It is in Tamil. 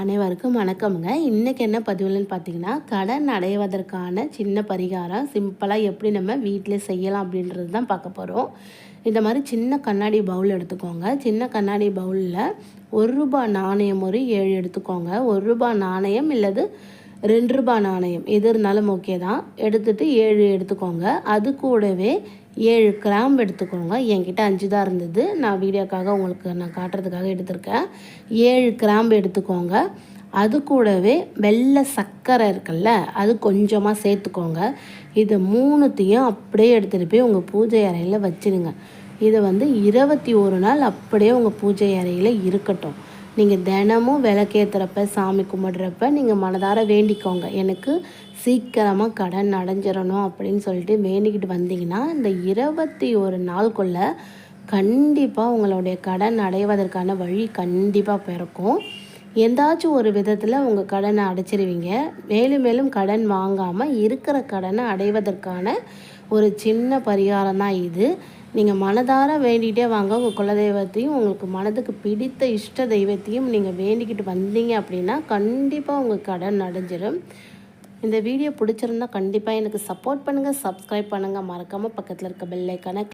அனைவருக்கும் வணக்கம்ங்க. இன்றைக்கி என்ன பதிவுலன்னு பார்த்தீங்கன்னா கடன் அடைவதற்கான சின்ன பரிகாரம் சிம்பிளாக எப்படி நம்ம வீட்டிலே செய்யலாம் அப்படின்றது தான் பார்க்க போகிறோம் இந்த மாதிரி சின்ன கண்ணாடி பவுல் எடுத்துக்கோங்க. சின்ன கண்ணாடி பவுலில் ஒரு ரூபாய் நாணயம் ஒரு ஏழு எடுத்துக்கோங்க. ஒரு ரூபாய் நாணயம் இல்லது ரெண்டு ரூபாய் நாணயம் எது இருந்தாலும் ஓகே தான். எடுத்துகிட்டு ஏழு எடுத்துக்கோங்க. அது கூடவே ஏழு கிராம்பு எடுத்துக்கோங்க. என்கிட்ட அஞ்சு தான் இருந்தது. நான் வீடியோக்காக உங்களுக்கு நான் காட்டுறதுக்காக எடுத்திருக்கேன். ஏழு கிராம்பு எடுத்துக்கோங்க. அது கூடவே வெள்ளை சர்க்கரை இருக்குல்ல அது கொஞ்சமாக சேர்த்துக்கோங்க. இது மூணுத்தையும் அப்படியே எடுத்துகிட்டு போய் உங்கள் பூஜை அறையில் வச்சுருங்க. இதை வந்து இருபத்தி ஒரு நாள் அப்படியே உங்கள் பூஜை அறையில் இருக்கட்டும். நீங்கள் தினமும் விளக்கேற்றுறப்ப சாமி கும்பிட்றப்ப நீங்கள் மனதார வேண்டிக்கோங்க. எனக்கு சீக்கிரமாக கடன் அடைஞ்சிடணும் அப்படின்னு சொல்லிட்டு வேண்டிக்கிட்டு வந்தீங்கன்னா இந்த இருபத்தி ஒரு நாளுக்குள்ளே கண்டிப்பாக உங்களுடைய கடன் அடைவதற்கான வழி கண்டிப்பாக பிறக்கும். எந்தாச்சும் ஒரு விதத்தில் உங்கள் கடனை அடைச்சிருவீங்க. மேலும் மேலும் கடன் வாங்காமல் இருக்கிற கடனை அடைவதற்கான ஒரு சின்ன பரிகாரம் தான் இது. நீங்கள் மனதார வேண்டிகிட்டே வாங்க. உங்கள் குலதெய்வத்தையும் உங்களுக்கு மனதுக்கு பிடித்த இஷ்ட தெய்வத்தையும் நீங்கள் வேண்டிக்கிட்டு வந்தீங்க அப்படின்னா கண்டிப்பாக உங்கள் கடன் அடைஞ்சிடும் இந்த வீடியோ பிடிச்சிருந்தா கண்டிப்பாக எனக்கு சப்போர்ட் பண்ணுங்கள் சப்ஸ்கிரைப் பண்ணுங்கள் மறக்காமல் பக்கத்தில் இருக்க பெல்லைக்கான